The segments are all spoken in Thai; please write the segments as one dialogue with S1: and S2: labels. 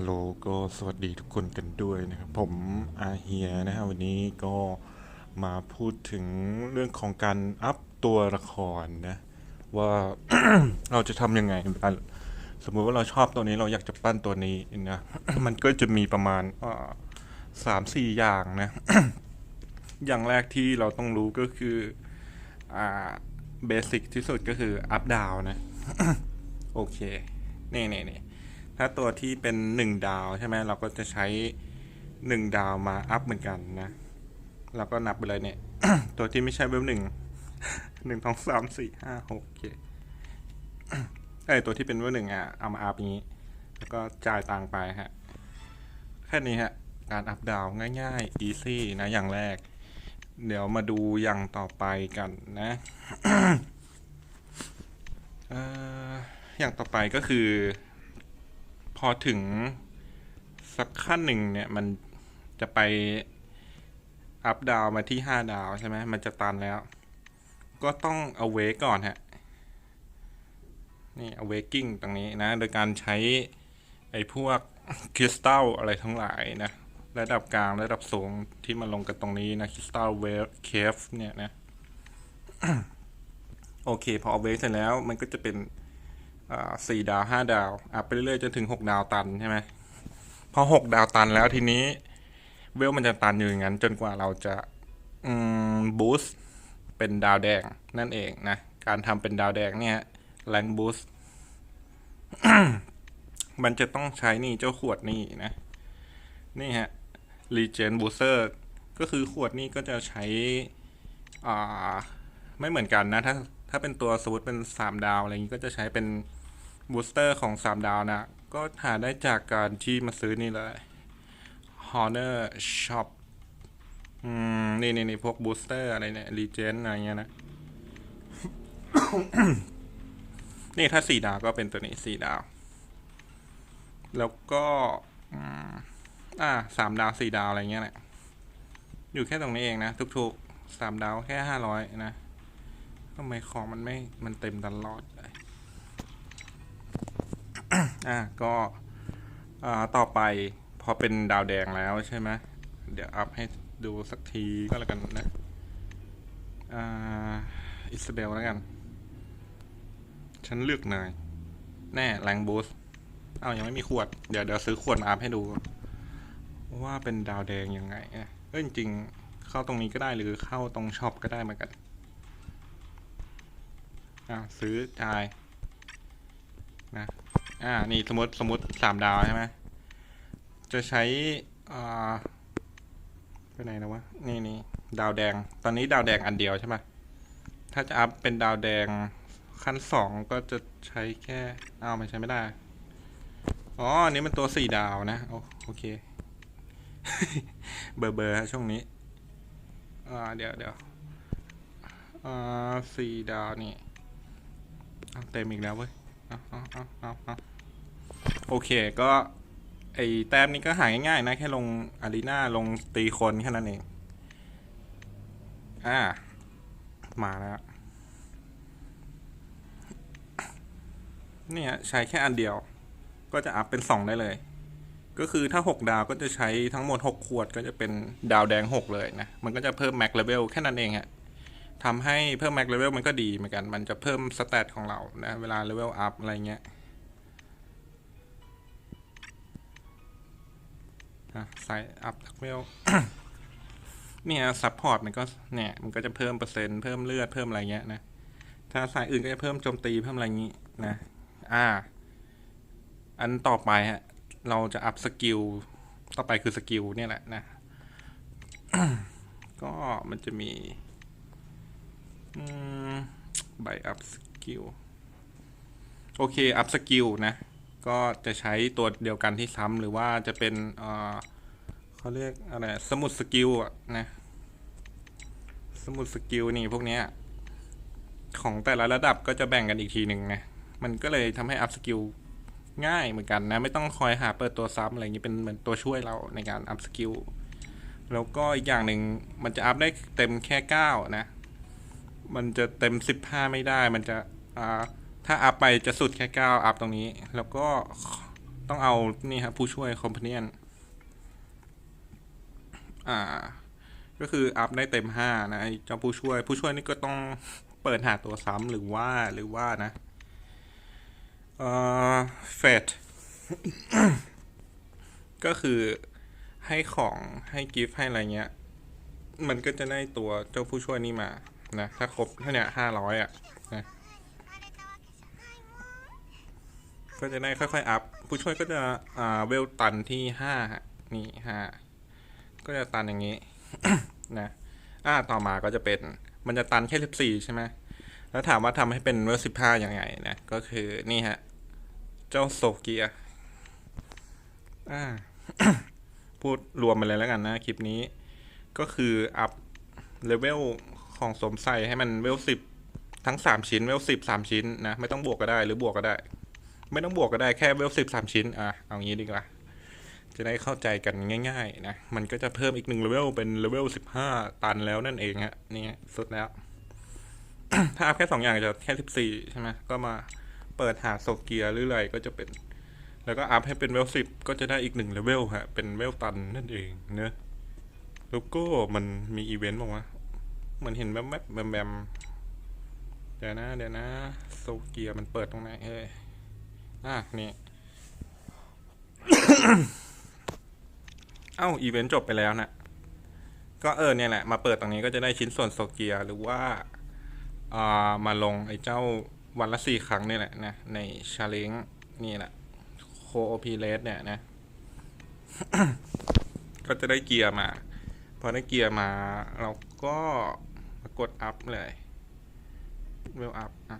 S1: ฮัลโหลก็สวัสดีทุกคนกันด้วยนะครับ ผมอาเฮียนะฮะวันนี้ก็มาพูดถึงเรื่องของการอัพตัวละครนะ ว่าเราจะทำยังไงสมมุติว่าเราชอบตัวนี้เราอยากจะปั้นตัวนี้นะมันก็จะมีประมาณสามสี่อ3-4อย่างนะ อย่างแรกที่เราต้องรู้ก็คืออ่าเบสิกที่สุดก็คืออัพดาวนะ โอเค นี่นี่นี่ ถ้าตัวที่เป็นหนึ่งดาวใช่ไหมเราก็จะใช้หนึ่งดาวมาอัพเหมือนกันนะ เราก็นับไปเลยเนี่ย ตัวที่ไม่ใช่เวลหนึ่งหนึ่งสองสามสี่ห้าหกเจ็ดไอตัวที่เป็นเวลหนึ่งอะเอามาอัพอย่างนี้ แล้วก็จ่ายตังค์ไปฮะ แค่นี้ฮะ การอัพดาวง่ายๆ easy นะอย่างแรก เดี๋ยวมาดูอย่างต่อไปกันนะออย่างต่อไปก็คือ พอถึงสักขั้นหนึ่งเนี่ย มันจะไปอัพดาวมาที่ห้าดาวใช่ไหมมันจะตันแล้ว ก็ต้องเอาเวก่อนฮะ นี่ awaking ตรงนี้นะ โดยการใช้ไอ้พวกคริสตัลอะไรทั้งหลายนะ ระดับกลางระดับสูงที่มาลงกันตรงนี้นะคริสตัลเวฟเคฟเนี่ยนะ โอเค พอเอาเวเสร็จแล้วมันก็จะเป็น สี่ดาวห้าดาวอัพไปเรื่อยๆจนถึงหกดาวตันใช่ไหมพอหกดาวตันแล้วทีนี้ เวลมันจะตันอยู่อย่างนั้น จนกว่าเราจะบูสต์เป็นดาวแดงนั่นเองนะ การทำเป็นดาวแดงเนี่ยแรงบูสต์มันจะต้องใช้นี่เจ้าขวดนี่นะ นี่ฮะ Regen Booster ก็คือขวดนี้ก็จะใช้อ่าไม่เหมือนกันนะ ถ้าถ้าเป็นตัวสมมติเป็น 3 ดาว อะไรอย่างนี้ก็จะใช้เป็น บูสเตอร์ของ 3 ดาวนะ ก็หาได้จากการที่มาซื้อนี่เลย Honor Shop อืม นี่นี่นี่พวกบูสเตอร์อะไรเนี่ย Regen อะไรเงี้ยนะ นี่ถ้า4ดาวก็เป็นตัวนี้4ดาว แล้วก็อ่าสามดาวสี่ดาวอะไรเงี้ยแหละอยู่แค่ตรงนี้เองนะ ทุกๆสามดาวแค่ห้าร้อยนะทำไมของมันไม่มันเต็มตลอดเลย อะก็ต่อไปพอเป็นดาวแดงแล้วใช่ไหมเดี๋ยวอัพให้ดูสักทีก็แล้วกันนะอ่าอิสเบลแล้วกัน ฉันเลือกนาย แน่แรงบูสอ้าวยังไม่มีขวด เดี๋ยวเดี๋ยวซื้อขวดมาอัพให้ดู ว่าเป็นดาวแดงยังไงอะเออจริงๆ เข้าตรงนี้ก็ได้หรือเข้าตรงช็อปก็ได้เหมือนกัน อ่าซื้อจ่าย นะอ่านี่สมมติสมมติสามดาวใช่ไหมจะใช้อ่าไปไหนนะวะนี่นี่ดาวแดง ตอนนี้ดาวแดงอันเดียวใช่ไหมถ้าจะอัพเป็นดาวแดงขั้นสองก็จะใช้แค่เอ้าไม่ใช้ไม่ได้อ๋ออันนี้มันตัวสี่ดาวนะโอโอเค เบอร์เบอร์ฮะช่วงนี้อ่าเดี๋ยวเดี๋ยวอ่าสี่ดาวนี่เต็มอีกแล้วเว้ย โอเคก็ไอแต้มนี้ก็หายง่ายๆนะ แค่ลงอารีนาลงตีคนแค่นั้นเอง อ่า มาแล้วเนี่ยใช้แค่อันเดียว ก็จะอัพเป็นสองได้เลย ก็คือถ้า 6 ดาวก็จะใช้ทั้งหมด 6 ขวดก็จะเป็นดาวแดง 6 เลยนะ มันก็จะเพิ่มแม็กเลเวลแค่นั้นเองฮะ ทำให้เพิ่มแม็กเลเวลมันก็ดีเหมือนกัน มันจะเพิ่มสเตตของเรานะเวลาเลเวลอัพอะไรเงี้ยอะใส่อัพเลเวลเนี่ยซัพพอร์ตมันก็เนี่ยมันก็จะเพิ่มเปอร์เซ็นต์เพิ่มเลือดเพิ่มอะไรเงี้ยนะถ้าสายอื่นก็จะเพิ่มโจมตีเพิ่มอะไรงี้นะอ่า อันต่อไปฮะ เราจะอัพสกิลต่อไปคือสกิลเนี่ยแหละนะ ก็มันจะมี ใบอัพสกิลโอเคอัพสกิลนะ ก็จะใช้ตัวเดียวกันที่ซ้ำหรือว่าจะเป็นเขาเรียกอะไรสมุดสกิลอะนะสมุดสกิลนี่พวกนี้ของแต่ละระดับก็จะแบ่งกันอีกทีหนึ่งนะมันก็เลยทำให้อัพสกิลง่ายเหมือนกันนะ ไม่ต้องคอยหาเปิดตัวซ้ำอะไรอย่างนี้เป็นเหมือนตัวช่วยเราในการอัพสกิลแล้วก็อีกอย่างหนึ่งมันจะอัพได้เต็มแค่เก้านะ มันจะเต็มสิบห้าไม่ได้ มันจะอ่าถ้าอัพไปจะสุดแค่เก้าอัพตรงนี้ แล้วก็ต้องเอานี่ครับผู้ช่วยคอมเพนียนอ่า ก็คืออัพได้เต็มห้านะไอ้เจ้าผู้ช่วย ผู้ช่วยนี่ก็ต้องเปิดหาตัวซ้ำหรือว่าหรือว่านะเอ่อเฟดก็คือให้ของให้กิฟต์ให้อะไรเงี้ย มันก็จะได้ตัวเจ้าผู้ช่วยนี่มา นะถ้าครบเท่าเนี้ยห้าร้อยอะนะก็จะได้ค่อยๆอัพผู้ช่วยก็จะอ่าเวลตันที่ห้านี่ห้าก็จะตันอย่างนี้นะอ่าต่อมาก็จะเป็นมันจะตันแค่สิบสี่ใช่ไหมแล้วถามว่าทำให้เป็นเวลสิบห้ายังไงนะ ก็คือนี่ฮะ เจ้าโซเกียอ่าพูดรวมไปเลยแล้วกันนะ คลิปนี้ ก็คืออัพเลเวล ของสมใส่ให้มันเวลสิบทั้งสามชิ้นเวลสิบสามชิ้นนะ ไม่ต้องบวกก็ได้หรือบวกก็ได้ ไม่ต้องบวกก็ได้แค่เวลสิบสามชิ้นอะเอางี้ดีกว่าจะได้เข้าใจกันง่าย ๆ นะ มันก็จะเพิ่มอีกหนึ่งเลเวลเป็นเลเวลสิบห้าตันแล้วนั่นเองฮะนี่สุดแล้ว ถ้าอัพแค่สองอย่างจะแค่สิบสี่ใช่ไหมก็มาเปิดหาโซเกียหรืออะไรก็จะเป็น แล้วก็อัพให้เป็นเวลสิบก็จะได้อีกหนึ่งเลเวลฮะเป็นเวลตันนั่นเองเนอะแล้วก็มันมีอีเวนต์บอกว่า เหมือนเห็นแวบๆแบมแบมเดี๋ยวนะ เดี๋ยวนะโซเกียมันเปิดตรงไหนเอ้ยอะนี่เอ้าอีเวนต์จบไปแล้วนะก็เออเนี่ยแหละ มาเปิดตรงนี้ก็จะได้ชิ้นส่วนโซเกียหรือว่าอ่ามาลงไอ้เจ้าวันละสี่ครั้งนี่แหละนะในชาเลงนี่แหละโคโอพีเลสเนี่ยนะ ก็จะได้เกียร์มา พอได้เกียร์มาเราก็ มากดอัพเลยเวลอัพอะ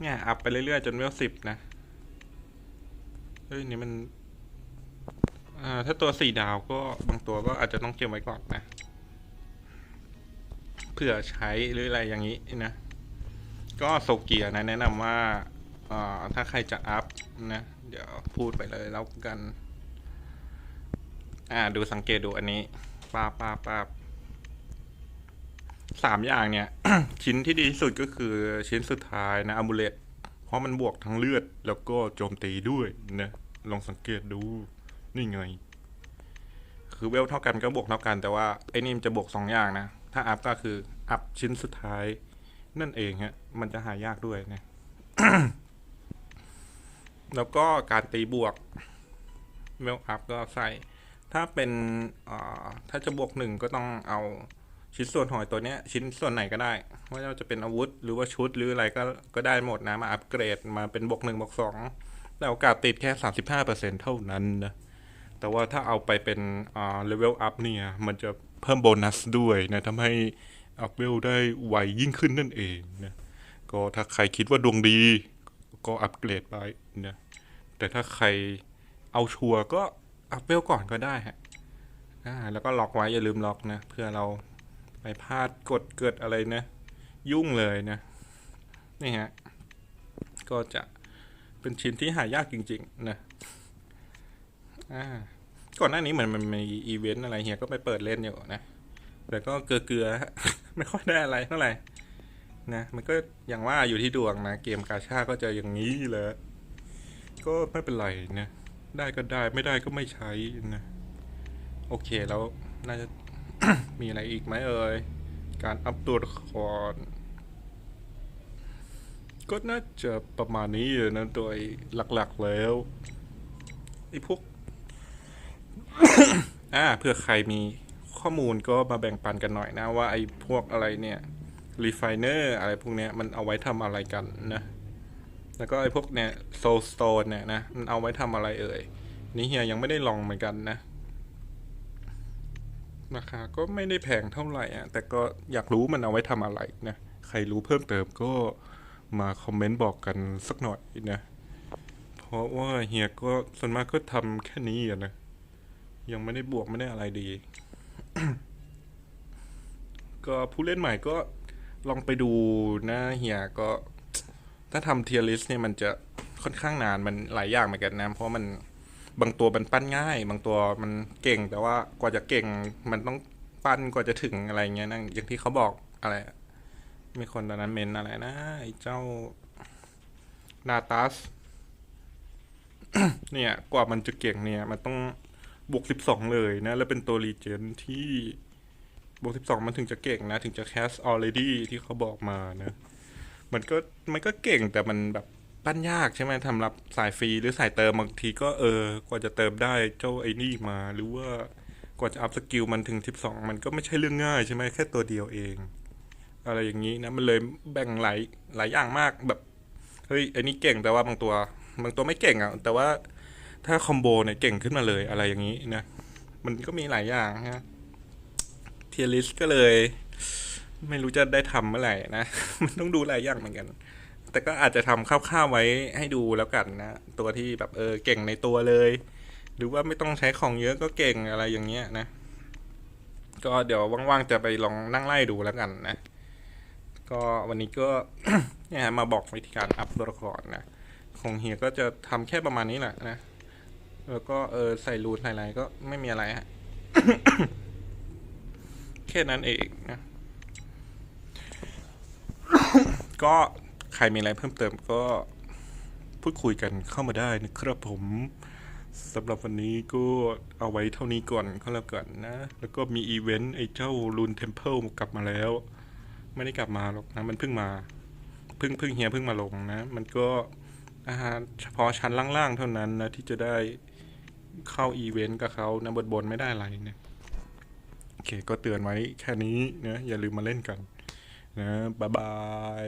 S1: เนี่ยอัพไปเรื่อยๆ จนเวลสิบนะ เฮ้ย นี่มันถ้าตัวสี่ดาวก็บางตัวก็อาจจะต้องเก็บไว้ก่อนนะเผื่อใช้หรืออะไรอย่างนี้นะ ก็โซเกียนะ แนะนำว่าถ้าใครจะอัพนะ เดี๋ยวพูดไปเลยแล้วกัน อ่าดูสังเกตดูอันนี้ปาปาปาบ สามอย่างเนี่ย ชิ้นที่ดีที่สุดก็คือชิ้นสุดท้ายนะอ m u เลตเพราะมันบวกทั้งเลือด แล้วก็โจมตีด้วยนะลองสังเกตดูนี่ไง คือเวลเท่ากันก็บวกเท่ากันแต่ว่าไอ้นี่มันจะบวกสองอย่างนะ ถ้าอัพก็คือ อัพชิ้นสุดท้าย นั่นเองฮะ มันจะหายากด้วยนะ แล้วก็การตีบวกเวลอัพก็ใส่ ถ้าเป็นถ้าจะบวกหนึ่งก็ต้องเอา ชิ้นส่วนหอยตัวเนี้ยชิ้นส่วนไหนก็ได้ว่าจะเป็นอาวุธหรือว่าชุดหรืออะไรก็ก็ได้หมดนะมาอัปเกรดมาเป็นบวกหนึ่งบวกสองแต่โอกาสติดแค่สามสิบห้าเปอร์เซ็นเท่านั้นนะแต่ว่าถ้าเอาไปเป็นอ่าเลเวลอัพเนี่ย มันจะเพิ่มโบนัสด้วยนะทำให้อัพเวลได้ไวยิ่งขึ้นนั่นเองนะก็ถ้าใครคิดว่าดวงดีก็อัปเกรดไปนะแต่ถ้าใครเอาชัวร์ก็อัพเวลก่อนก็ได้ฮะอ่าแล้วก็ล็อกไว้อย่าลืมล็อกนะเพื่อเรา ไปพลาดกดเกิดอะไรนะ ยุ่งเลยนะนี่ฮะก็จะเป็นชิ้นที่หายากจริง ๆ นะอ่าก่อนหน้านี้เหมือนมันมีอีเวนต์อะไรเฮียก็ไปเปิดเล่นอยู่นะแต่ก็เกลือๆฮะไม่ค่อยได้อะไรเท่าไหร่นะมันก็อย่างว่าอยู่ที่ดวงนะ เกมกาชาก็จะอย่างนี้แหละก็ไม่เป็นไรนะ ได้ก็ได้ไม่ได้ก็ไม่ใช้นะ โอเคแล้วน่าจะ มีอะไรอีกไหมเอ่ย การอัพตัวละคร ก็น่าจะประมาณนี้อยู่นะโดยหลักๆแล้วไอ้พวก อ่าเผื่อใครมีข้อมูลก็มาแบ่งปันกันหน่อยนะ ว่าไอ้พวกอะไรเนี่ยรีไฟเนอร์อะไรพวกเนี้ยมันเอาไว้ทำอะไรกันนะ แล้วก็ไอ้พวกเนี่ยโซลสโตนเนี่ยนะ มันเอาไว้ทำอะไรเอ่ย นี่เฮียยังไม่ได้ลองเหมือนกันนะ ราคาก็ไม่ได้แพงเท่าไหร่อะ แต่ก็อยากรู้มันเอาไว้ทำอะไรนะ ใครรู้เพิ่มเติมก็มาคอมเมนต์บอกกันสักหน่อยนะ เพราะว่าเฮียก็ส่วนมากก็ทำแค่นี้อะนะ ยังไม่ได้บวกไม่ได้อะไรดี ก็ผู้เล่นใหม่ก็ลองไปดูนะเฮียก็ ถ้าทำเทียริสเนี่ยมันจะค่อนข้างนานมันหลายอย่างเหมือนกันนะ เพราะมัน บางตัวมันปั้นง่าย บางตัวมันเก่ง แต่ว่ากว่าจะเก่ง มันต้องปั้นกว่าจะถึงอะไรเงี้ยนะอย่างที่เขาบอกอะไร มีคนตอนนั้นเมนอะไรนะไอ้เจ้านาตัสเนี่ยกว่ามันจะเก่งเนี่ย มันต้องบวกสิบสองเลยนะ แล้วเป็นตัวรีเจนที่บวกสิบสองมันถึงจะเก่งนะ ถึงจะแคส already ที่เขาบอกมานะ มันก็มันก็เก่งแต่มันแบบ ปั้นยากใช่ไหมสำหรับสายฟรีหรือสายเติมบางทีก็เออกว่าจะเติมได้เจ้าไอ้นี่มา หรือว่ากว่าจะอัพสกิลมันถึงสิบสองมันก็ไม่ใช่เรื่องง่ายใช่ไหมแค่ตัวเดียวเอง อะไรอย่างนี้นะมันเลยแบ่งหลายหลายอย่างมากแบบเฮ้ยอันนี้เก่งแต่ว่าบางตัว บางตัวไม่เก่งอะแต่ว่าถ้าคอมโบเนี่ยเก่งขึ้นมาเลยอะไรอย่างนี้นะมันก็มีหลายอย่างนะเทียริสก็เลย ไม่รู้จะได้ทำเมื่อไหร่นะ มันต้องดูหลายอย่างเหมือนกัน แต่ก็อาจจะทำคร่าวๆไว้ให้ดูแล้วกันนะ ตัวที่แบบเออเก่งในตัวเลย หรือว่าไม่ต้องใช้ของเยอะก็เก่งอะไรอย่างเงี้ยนะ ก็เดี๋ยวว่างๆจะไปลองนั่งไล่ดูแล้วกันนะ ก็วันนี้ก็เนี่ยมาบอกวิธีการอัพตัวละครนะ ของเฮียก็จะทำแค่ประมาณนี้แหละนะ แล้วก็เออใส่รูนใส่อะไรก็ไม่มีอะไรฮะแค่นั้นเองนะ ก็ ครมีอะไรเพิ่มเติมก็พูดคุยกันเข้ามาได้นะครับผมสำหรับวันนี้ก็เอาไว้เท่านี้ก่อนก็แล้วกันนะ แล้วก็มีอีเวนต์ไอ้เจ้าลูนเทมเพิลกลับมาแล้ว ไม่ได้กลับมาหรอกนะ มันเพิ่งมาเพิ่งเพิ่งเฮียเพิ่งมาลงนะ มันก็อาหารเฉพาะชั้นล่างๆเท่านั้นนะที่จะได้เข้าอีเวนต์กับเขานะบนบนๆไม่ได้อะไรเนะโอเคก็เตือนไว้แค่นี้นะอย่าลืมมาเล่นกันนะบ๊ายบาย